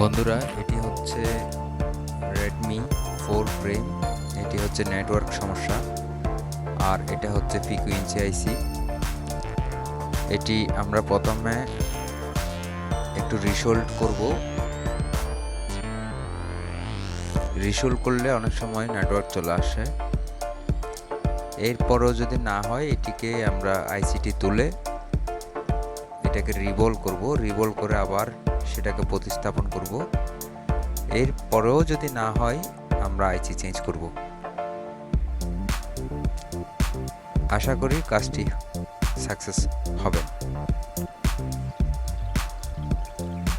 বন্ধুরা, এটি হচ্ছে রেডমি ফোর ফ্রেম এটি হচ্ছে নেটওয়ার্ক সমস্যা, আর এটা হচ্ছে ফ্রিকুয়েন্সি আইসি এটি আমরা প্রথমে একটু রিসোল্ড করব। রিসোল্ড করলে অনেক সময় নেটওয়ার্ক চলে আসে। এরপরও যদি না হয়, এটিকে আমরা আইসিটি তুলে এটাকে রিভল করব। রিভল করে আবার সেটাকে প্রতিস্থাপন করব। এর পরেও যদি না হয়, আমরা আইসি চেঞ্জ করব। আশা করি কাজটি সাকসেস হবে।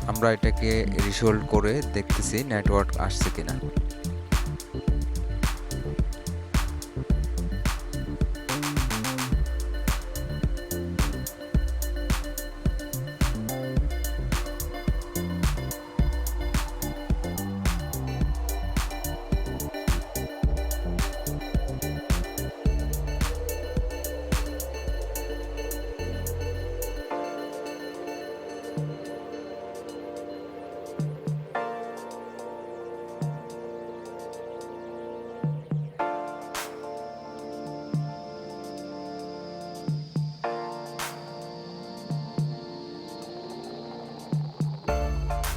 আমরা এটাকে রিসোল্ভ করে দেখতেছি নেটওয়ার্ক আসছে কিনা।